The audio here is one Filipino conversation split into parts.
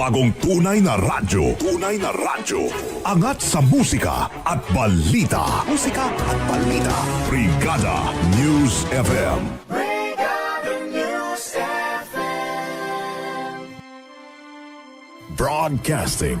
Makabagong tunay na radyo. Tunay na radyo. Angat sa musika at balita. Musika at balita. Brigada News FM. Broadcasting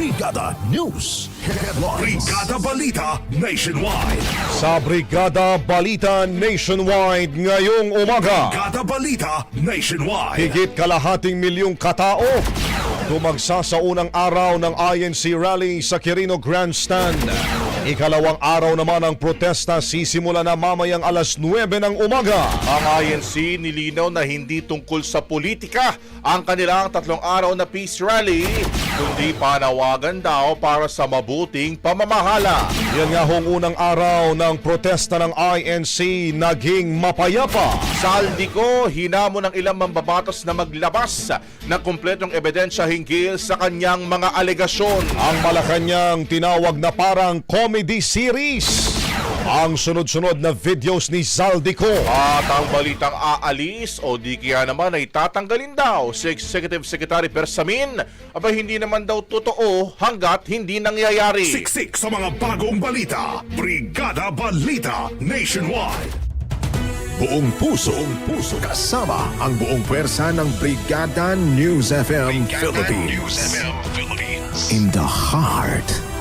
Brigada News Headlines. Brigada Balita Nationwide. Sa Brigada Balita Nationwide ngayong umaga, Brigada Balita Nationwide. higit kalahating milyong katao tumagsa sa unang araw ng INC rally sa Quirino Grandstand. Ikalawang araw naman ang protesta sisimula na mamayang alas 9 ng umaga. Ang INC nilinaw na hindi tungkol sa politika ang kanilang tatlong araw na peace rally, kundi panawagan daw para sa mabuting pamamahala. Yan nga hong unang araw ng protesta ng INC naging mapayapa. Sa Aldico, hinamo ng ilang mambabatas na maglabas ng kumpletong ebidensya hinggil sa kanyang mga alegasyon. Ang Malacanang tinawag na parang comedy series. Ang sunod-sunod na videos ni Zaldico. At ang balitang aalis o di kaya naman ay tatanggalin daw si Executive Secretary Persamin aba hindi naman daw totoo hanggat hindi nangyayari. Siksik sa mga bagong balita. Brigada Balita Nationwide. Buong puso, buong puso kasama ang buong pwersa ng Brigada News FM Philippines. In the heart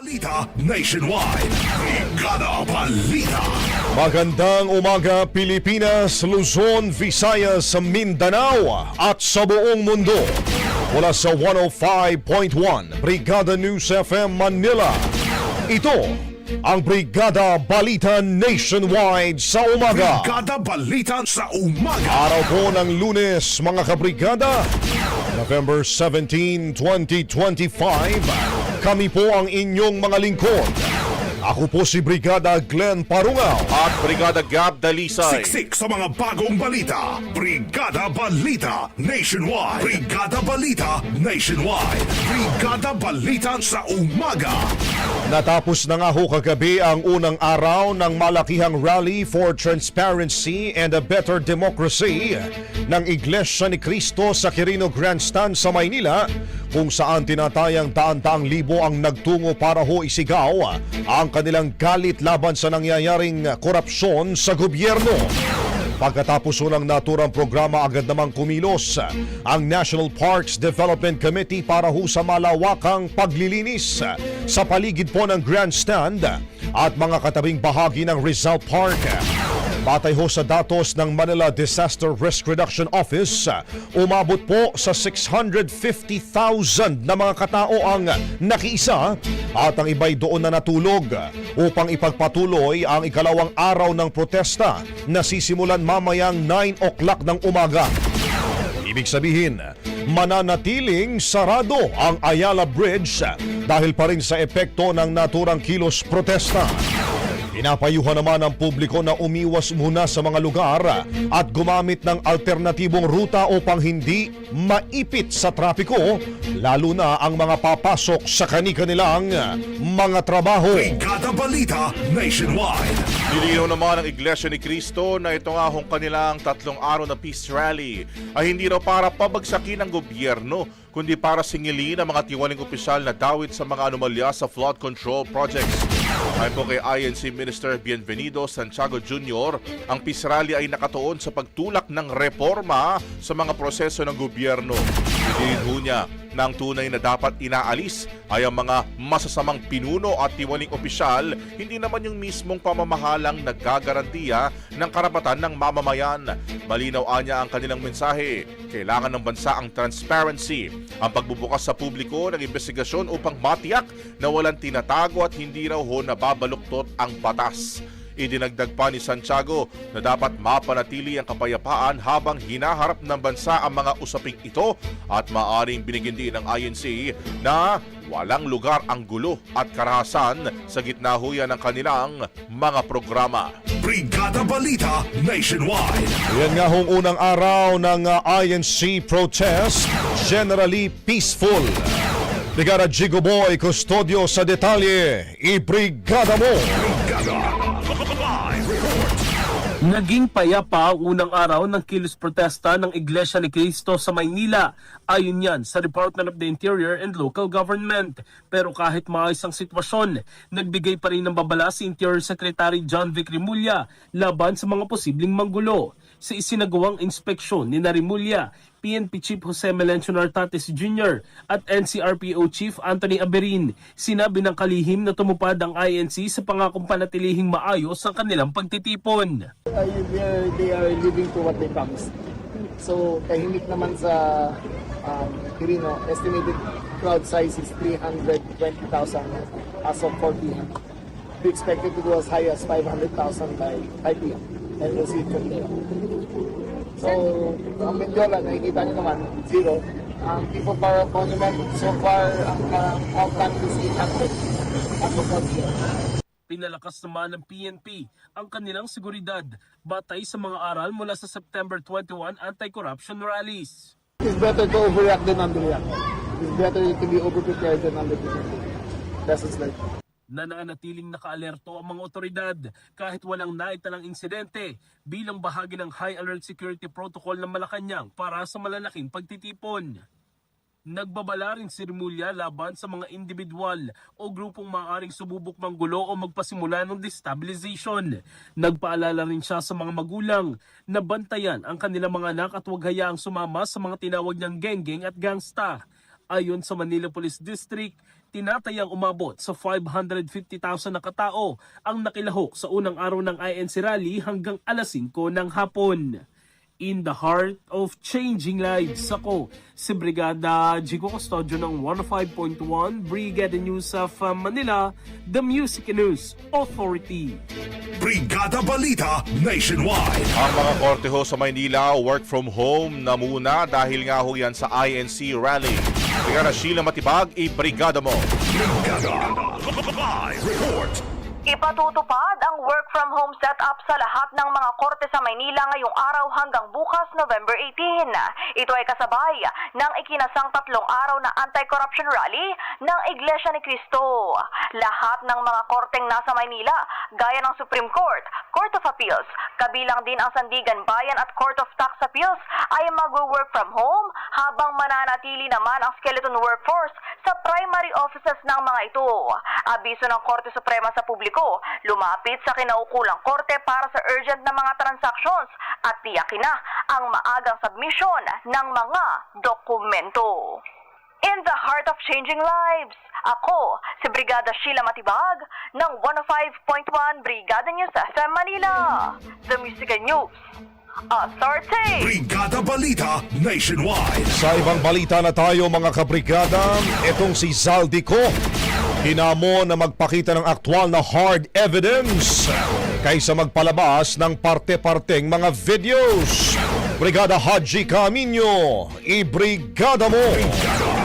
Balita Nationwide. Brigada Balita. Magandang umaga Pilipinas, Luzon, Visayas, Mindanao at sa buong mundo. Mula sa 105.1 Brigada News FM Manila. Ito ang Brigada Balita Nationwide sa umaga. Brigada Balita sa umaga. Araw po ng lunes mga kabrigada, November 17, 2025. Kami po ang inyong mga lingkod. Ako po si Brigada Glenn Parungaw. At Brigada Gab Dalisay. Siksik sa mga bagong balita. Brigada Balita Nationwide. Brigada Balita Nationwide. Brigada Balita sa umaga. Natapos na nga ho kagabi ang unang araw ng malakihang rally for transparency and a better democracy ng Iglesia ni Cristo sa Quirino Grandstand sa Maynila kung saan tinatayang daan-daang libo ang nagtungo para ho isigaw ang kanilang galit laban sa nangyayaring korupsyon sa gobyerno. Pagkatapos unang naturang programa agad namang kumilos ang National Parks Development Committee para ho sa malawakang paglilinis sa paligid po ng grandstand at mga katabing bahagi ng Rizal Park. Batay ho sa datos ng Manila Disaster Risk Reduction Office, umabot po sa 650,000 na mga katao ang nakiisa at ang iba'y doon na natulog upang ipagpatuloy ang ikalawang araw ng protesta na sisimulan mamayang 9 o'clock ng umaga. Ibig sabihin, mananatiling sarado ang Ayala Bridge dahil pa rin sa epekto ng naturang kilos protesta. Pinapayuhan naman ang publiko na umiwas muna sa mga lugar at gumamit ng alternatibong ruta upang hindi maipit sa trapiko, lalo na ang mga papasok sa kani-kanilang mga trabaho. Brigada Balita Nationwide. Nilinaw naman ng Iglesia ni Cristo na ito nga hong kanilang tatlong araw na peace rally ay hindi raw para pabagsakin ng gobyerno kundi para singilin ang mga tiwaling opisyal na dawit sa mga anomalya sa flood control projects. Ayon po kay INC Minister Bienvenido Santiago Jr., ang rally ay nakatuon sa pagtulak ng reforma sa mga proseso ng gobyerno. Hindi ho niya na ang tunay na dapat inaalis ay ang mga masasamang pinuno at tiwaling opisyal, hindi naman yung mismong pamamahalang nagkagarantiya ng karapatan ng mamamayan. Malinaw anya ang kanilang mensahe. Kailangan ng bansa ang transparency, ang pagbubukas sa publiko ng investigasyon upang matiyak na walang tinatago at hindi raw ho nababaluktot ang batas. Idinagdag pa ni Santiago na dapat mapanatili ang kapayapaan habang hinaharap ng bansa ang mga usaping ito at maaring binigyan din ng INC na walang lugar ang gulo at karahasan sa gitna huya ng kanilang mga programa. Brigada Balita Nationwide. Yan nga hong unang araw ng uh, INC protest, generally peaceful. Brigada Jigo Boy, Custodio sa detalye, ibrigada mo! Naging payapa ang unang araw ng kilos protesta ng Iglesia ni Cristo sa Maynila. Ayon yan sa Department of the Interior and Local Government. Pero kahit maayos ang sitwasyon, nagbigay pa rin ng babala si Interior Secretary John Vic Rimulya laban sa mga posibleng manggulo. Sa isinagawang inspeksyon ni Narimulya, PNP Chief Jose Melencio Nartates Jr. at NCRPO Chief Anthony Aberin, sinabi ng kalihim na tumupad ang INC sa pangakong panatilihing maayos ang kanilang pagtitipon. they are, they are living to what they promised. So, tahimik naman sa um, Quirino, estimated crowd size is 320,000 as of 4 p.m. We expect it to go as high as 500,000 by 5 p.m. And from there. So, ang Mendiola, nakikita niyo naman, zero. Ang People Power Monument, so far, ang uh, namin is 800 as of 4 p.m. Pinalakas naman ng PNP ang kanilang seguridad batay sa mga aral mula sa September 21 anti-corruption rallies. It's better to overreact than underreact. It's better to be overprepared than underprepared. That's what's like. Nananatiling nakaalerto ang mga otoridad kahit walang naitalang insidente bilang bahagi ng High Alert Security Protocol ng Malacanang para sa malalaking pagtitipon. Nagbabala rin si Rimulya laban sa mga individual o grupong maaaring sububok manggulo o magpasimula ng destabilization. Nagpaalala rin siya sa mga magulang na bantayan ang kanilang mga anak at huwag hayaang sumama sa mga tinawag niyang genggeng at gangsta. Ayon sa Manila Police District, tinatayang umabot sa 550,000 na katao ang nakilahok sa unang araw ng INC rally hanggang alas 5 ng hapon. In the heart of changing lives, ako si Brigada Jigo Custodio ng 105.1 Brigada News of uh, Manila, the Music News Authority. Brigada Balita Nationwide. Ang mga korte ho sa Maynila, work from home na muna dahil nga ho yan sa INC rally. Brigada Sheila Matibag, i-brigada mo. Brigada Live report. Ipatutupad ang work from home setup sa lahat ng mga korte sa Maynila ngayong araw hanggang bukas November 18. Ito ay kasabay ng ikinasang tatlong araw na anti-corruption rally ng Iglesia ni Cristo. Lahat ng mga korteng nasa Maynila, gaya ng Supreme Court, Court of Appeals, kabilang din ang Sandigan Bayan at Court of Tax Appeals ay mag-work from home habang mananatili naman ang skeleton workforce sa primary offices ng mga ito. Abiso ng Korte Suprema sa publiko, Ko lumapit sa kinaukulang korte para sa urgent na mga transactions at tiyakin na ang maagang submission ng mga dokumento. In the heart of changing lives, ako si Brigada Sheila Matibag ng 105.1 Brigada News FM Manila. The Music and News Authority. Brigada Balita Nationwide. Sa ibang balita na tayo mga kabrigada, itong si Zaldico, hinamo na magpakita ng aktwal na hard evidence kaysa magpalabas ng parte-parteng mga videos. Brigada Haji Camino, ibrigada mo!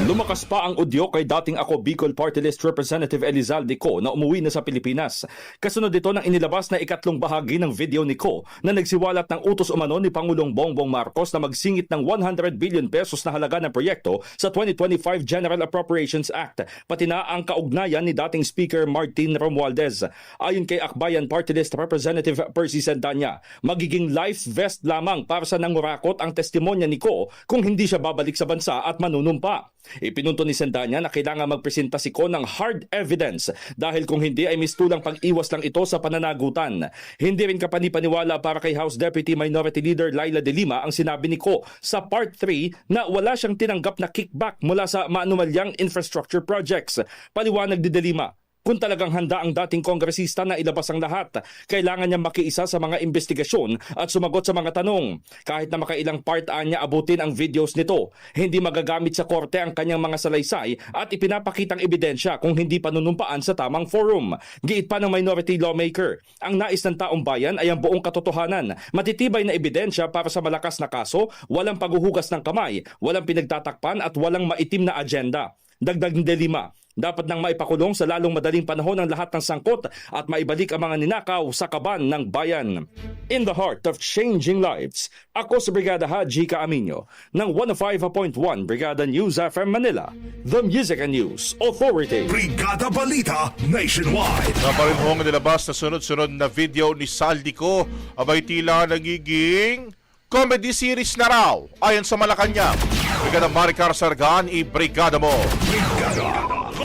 Lumakas pa ang udyo kay dating ako Bicol Party List Representative Elizalde Co na umuwi na sa Pilipinas. Kasunod ito ng inilabas na ikatlong bahagi ng video ni Co na nagsiwalat ng utos umano ni Pangulong Bongbong Marcos na magsingit ng 100 billion pesos na halaga ng proyekto sa 2025 General Appropriations Act, pati na ang kaugnayan ni dating Speaker Martin Romualdez. Ayon kay Akbayan Party List Representative Percy Sandanya, magiging life vest lamang para sa nangurakot ang testimonya ni Co kung hindi siya babalik sa bansa at manunumpa. Ipinunto ni Sandanya na kailangan magpresenta si Ko ng hard evidence dahil kung hindi ay mistulang pag-iwas lang ito sa pananagutan. Hindi rin kapanipaniwala para kay House Deputy Minority Leader Laila De Lima ang sinabi ni Ko sa Part 3 na wala siyang tinanggap na kickback mula sa maanumalyang infrastructure projects. Paliwanag ni De Lima, kung talagang handa ang dating kongresista na ilabas ang lahat, kailangan niya makiisa sa mga investigasyon at sumagot sa mga tanong. Kahit na makailang part niya abutin ang videos nito, hindi magagamit sa korte ang kanyang mga salaysay at ipinapakitang ebidensya kung hindi panunumpaan sa tamang forum. Giit pa ng minority lawmaker, ang nais ng taong bayan ay ang buong katotohanan, matitibay na ebidensya para sa malakas na kaso, walang paghuhugas ng kamay, walang pinagtatakpan at walang maitim na agenda. Dagdag ni Delima, dapat nang maipakulong sa lalong madaling panahon ang lahat ng sangkot at maibalik ang mga ninakaw sa kaban ng bayan. In the heart of changing lives, ako si Brigada Haji Kaaminyo ng 105.1 Brigada News FM Manila, The Music and News Authority. Brigada Balita Nationwide. Na pa rin hong nilabas na sunod-sunod na video ni Saldico, abay tila nagiging comedy series na raw ayon sa Malacanang. Brigada Maricar Sargan, i-brigada mo.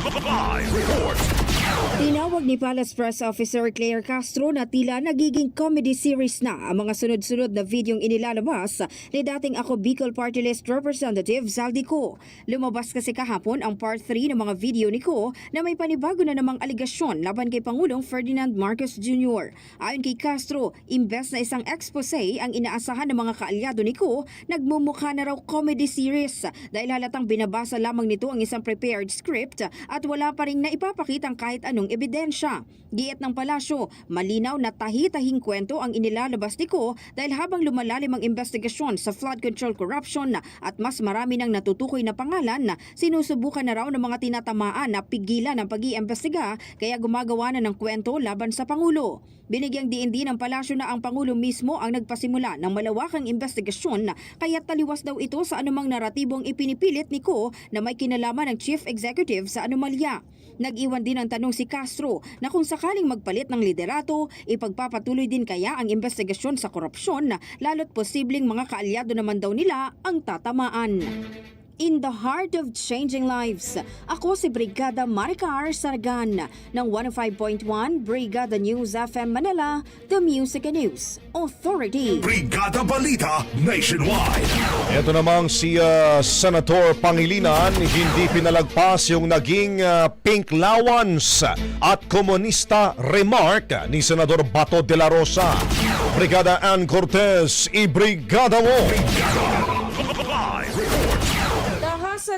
Live report. Tinawag ni Palace Press Officer Claire Castro na tila nagiging comedy series na ang mga sunod-sunod na videong inilalabas ni dating ako Bicol Party List Representative Zaldi Co. Lumabas kasi kahapon ang part 3 ng mga video ni Co na may panibago na namang aligasyon laban kay Pangulong Ferdinand Marcos Jr. Ayon kay Castro, imbes na isang expose ang inaasahan ng mga kaalyado ni Co, nagmumukha na raw comedy series dahil halatang binabasa lamang nito ang isang prepared script at wala pa rin naipapakitang kahit anong ebidensya. Giit ng palasyo, malinaw na tahi-tahing kwento ang inilalabas ni Ko dahil habang lumalalim ang investigasyon sa flood control corruption at mas marami ng natutukoy na pangalan, sinusubukan na raw ng mga tinatamaan na pigilan ang pag-iimbestiga kaya gumagawa na ng kwento laban sa Pangulo. Binigyang din ng palasyo na ang Pangulo mismo ang nagpasimula ng malawakang investigasyon kaya taliwas daw ito sa anumang naratibong ipinipilit ni Ko na may kinalaman ng Chief Executive sa anomalya. Nag-iwan din ang tanong si Castro na kung sakaling magpalit ng liderato, ipagpapatuloy din kaya ang investigasyon sa korupsyon lalo't posibleng mga kaalyado naman daw nila ang tatamaan. In the heart of changing lives, ako si Brigada Maricar Sargan ng 105.1 Brigada News FM Manila, The Music and News Authority. Brigada Balita Nationwide. Ito namang si ah, Senator Pangilinan hindi pinalagpas yung naging ah, pink lawans at komunista remark ni Senador Bato de la Rosa. Brigada Ann Cortez, i-brigada mo! Report.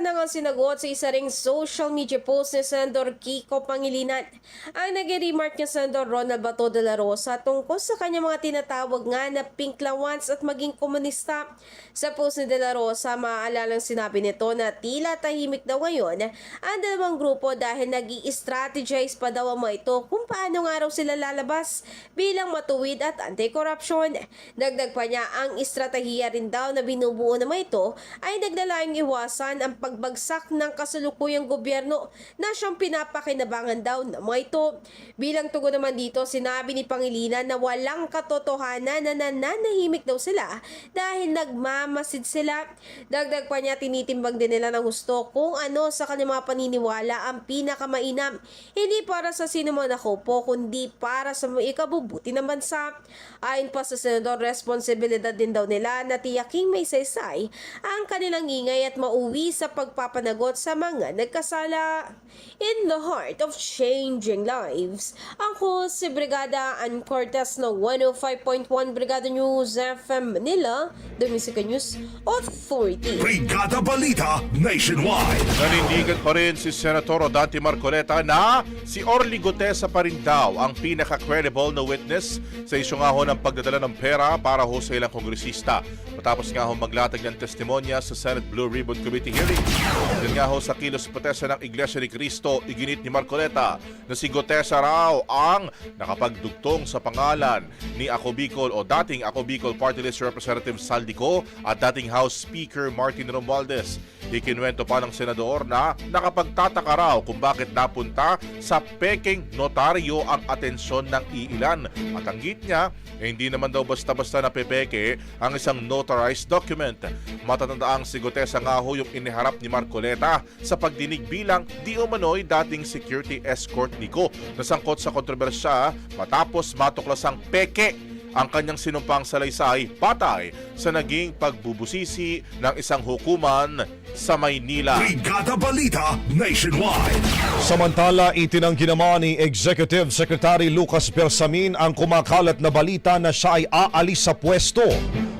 Tahasan na nga sinagot sa isa ring social media post ni Senador Kiko Pangilinan. Ang nag-remark niya Senador Ronald Bato de la Rosa tungkol sa kanya mga tinatawag nga na pink lawans at maging komunista. Sa post ni de la Rosa, maaalalang sinabi nito na tila tahimik daw ngayon ang dalawang grupo dahil nag strategize pa daw ang mga ito kung paano nga raw sila lalabas bilang matuwid at anti-corruption. Dagdag pa niya ang estratehiya rin daw na binubuo na mga ito ay naglalayong iwasan ang pagbagsak ng kasalukuyang gobyerno na siyang pinapakinabangan daw ng mga ito. Bilang tugon naman dito, sinabi ni Pangilinan na walang katotohanan na nananahimik daw sila dahil nagmamasid sila. Dagdag pa niya, tinitimbang din nila ng gusto kung ano sa kanyang mga paniniwala ang pinakamainam. Hindi para sa sino man ako po, kundi para sa ikabubuti ng bansa. Ayon pa sa Senador, responsibilidad din daw nila na tiyaking may saysay ang kanilang ingay at mauwi sa pagpapanagot sa mga nagkasala. In the heart of changing lives, ako si Brigada Ann Cortez ng 105.1 Brigada News FM Manila, The Music News Authority. Brigada Balita Nationwide. Nanindigan pa rin si Senator Dante Marcoleta na si Orly Gutesa pa rin daw ang pinaka-credible na witness sa isyu nga ho ng pagdadala ng pera para ho sa ilang kongresista. Matapos nga ho maglatag ng testimonya sa Senate Blue Ribbon Committee hearing. Yan nga ho sa kilos protesta ng Iglesia ni Cristo, iginit ni Marcoleta na si Gutesa raw ang nakapagdugtong sa pangalan ni Ako Bicol o dating Ako Bicol Party List Representative Saldico at dating House Speaker Martin Romualdez. Ikinuwento pa ng senador na nakapagtataka raw kung bakit napunta sa peking notaryo ang atensyon ng iilan. At ang niya, eh, hindi naman daw basta-basta napepeke ang isang notarized document. Matatandaang si Gutesa nga ho yung iniharap ni Marcoleta sa pagdinig bilang di umano'y dating security escort ni Ko na sangkot sa kontrobersya matapos matuklasang peke ang kanyang sinumpang salaysay patay sa naging pagbubusisi ng isang hukuman sa Maynila. Brigada Balita Nationwide. Samantala, itinanggi naman ni Executive Secretary Lucas Bersamin ang kumakalat na balita na siya ay aalis sa pwesto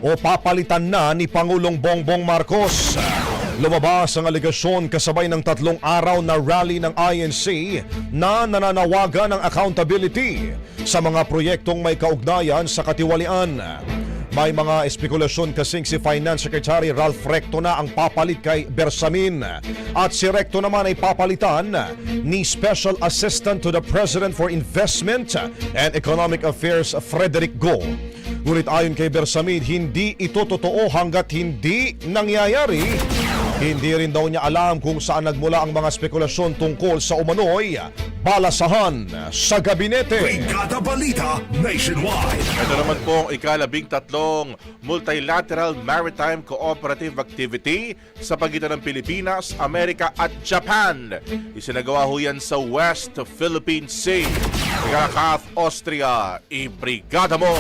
o papalitan na ni Pangulong Bongbong Marcos. Lumabas ang aligasyon kasabay ng tatlong araw na rally ng INC na nananawagan ng accountability sa mga proyektong may kaugnayan sa katiwalian. May mga espekulasyon kasing si Finance Secretary Ralph Recto na ang papalit kay Bersamin at si Recto naman ay papalitan ni Special Assistant to the President for Investment and Economic Affairs Frederick Go. Ngunit ayon kay Bersamin, hindi ito totoo hanggat hindi nangyayari. Hindi rin daw niya alam kung saan nagmula ang mga spekulasyon tungkol sa umano'y balasahan sa gabinete. Brigada Balita Nationwide. Ito naman po ang ikalabing tatlong multilateral maritime cooperative activity sa pagitan ng Pilipinas, Amerika at Japan. Isinagawa ho yan sa West Philippine Sea. Ika Austria, ibrigada mo!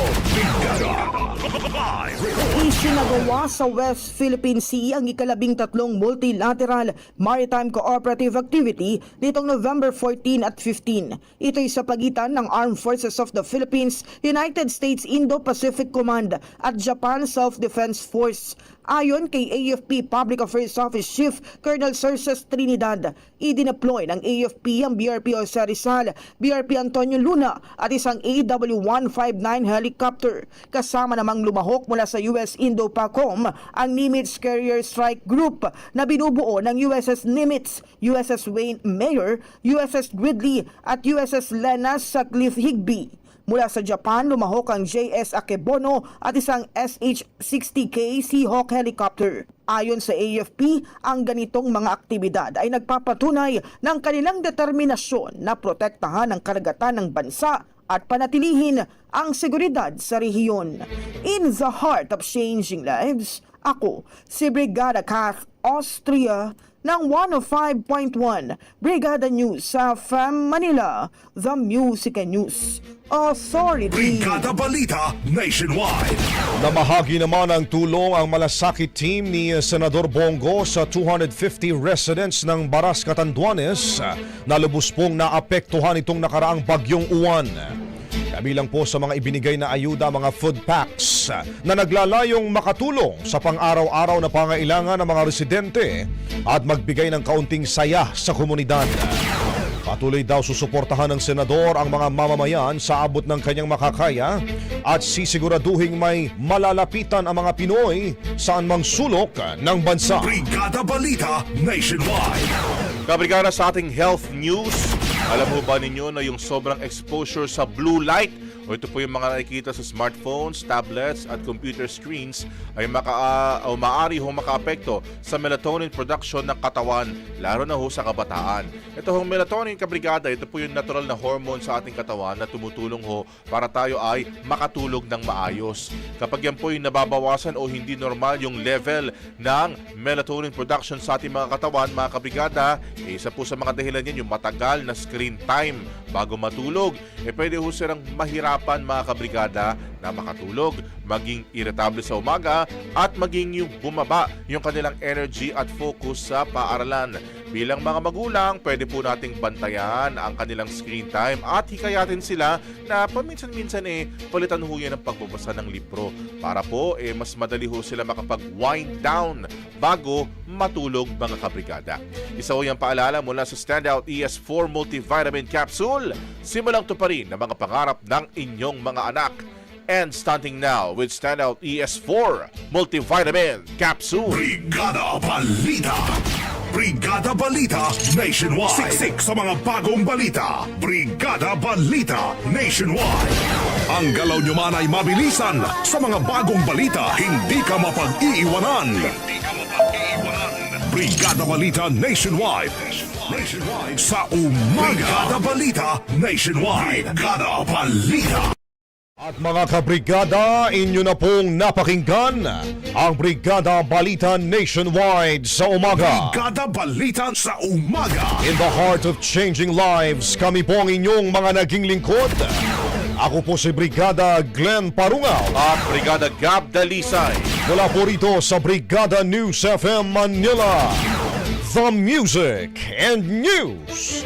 Isinagawa sa West Philippine Sea ang ikalabing tatlong multilateral maritime cooperative activity nitong November 14 at 15. Ito'y sa pagitan ng Armed Forces of the Philippines, United States Indo-Pacific Command at Japan Self-Defense Force. Ayon kay AFP Public Affairs Office Chief Colonel Cerces Trinidad, idineploy ng AFP ang BRP Jose Rizal, BRP Antonio Luna at isang AW-159 helicopter. Kasama namang lumahok mula sa US Indo-PACOM ang Nimitz Carrier Strike Group na binubuo ng USS Nimitz, USS Wayne Mayer, USS Gridley at USS Lenas sa Cliff Higby. Mula sa Japan, lumahok ang JS Akebono at isang SH-60K Seahawk helicopter. Ayon sa AFP, ang ganitong mga aktibidad ay nagpapatunay ng kanilang determinasyon na protektahan ang karagatan ng bansa at panatilihin ang seguridad sa rehiyon. In the heart of changing lives, ako si Brigada Kath Austria ng 105.1 Brigada News sa FM Manila, The Music and News Authority. Brigada Balita Nationwide. Namahagi naman ang tulong ang malasakit team ni Senador Bongo sa 250 residents ng Baras Catanduanes na lubos pong naapektuhan itong nakaraang bagyong uwan. Kabilang po sa mga ibinigay na ayuda mga food packs na naglalayong makatulong sa pang-araw-araw na pangailangan ng mga residente at magbigay ng kaunting saya sa komunidad. Patuloy daw susuportahan ng senador ang mga mamamayan sa abot ng kanyang makakaya at sisiguraduhing may malalapitan ang mga Pinoy saan mang sulok ng bansa. Brigada Balita Nationwide. Kabrigada sa ating health news, alam mo ba ninyo na yung sobrang exposure sa blue light o ito po yung mga nakikita sa smartphones, tablets at computer screens ay maka, ah, o maaari ho makaapekto sa melatonin production ng katawan, lalo na ho sa kabataan. Ito hong melatonin kabrigada, ito po yung natural na hormone sa ating katawan na tumutulong ho para tayo ay makatulog ng maayos. Kapag yan po yung nababawasan o hindi normal yung level ng melatonin production sa ating mga katawan, mga kabrigada, eh, isa po sa mga dahilan yan yung matagal na screen time bago matulog. Eh pwede ho silang mahirapan mga kabrigada na makatulog, maging irritable sa umaga at maging yung bumaba yung kanilang energy at focus sa paaralan. Bilang mga magulang, pwede po nating bantayan ang kanilang screen time at hikayatin sila na paminsan-minsan eh palitan ho yan ang pagbabasa ng libro para po eh mas madali ho sila makapag-wind down bago matulog mga kabrigada. Isa ho yung paalala mula sa Standout ES4 Multivitamin Capsule. Simulang to pa rin ng mga pangarap ng inyong mga anak. And starting now with Standout ES4 Multivitamin Capsule. Brigada Balita. Brigada Balita Nationwide. Siksik sa mga bagong balita. Brigada Balita Nationwide. Ang galaw nyo man ay mabilisan. Sa mga bagong balita, hindi ka mapag-iiwanan. Hindi ka mapag-iiwanan. Brigada Balita Nationwide. Nationwide sa umaga. Brigada Balita Nationwide. Brigada Balita. At mga kabrigada, inyo na pong napakinggan ang Brigada Balita Nationwide sa umaga. Brigada Balita sa umaga. In the heart of changing lives, kami po ang inyong mga naging lingkod. Ako po si Brigada Glenn Parungaw. At Brigada Gab Dalisay. Mula po rito sa Brigada News FM Manila. The Music and News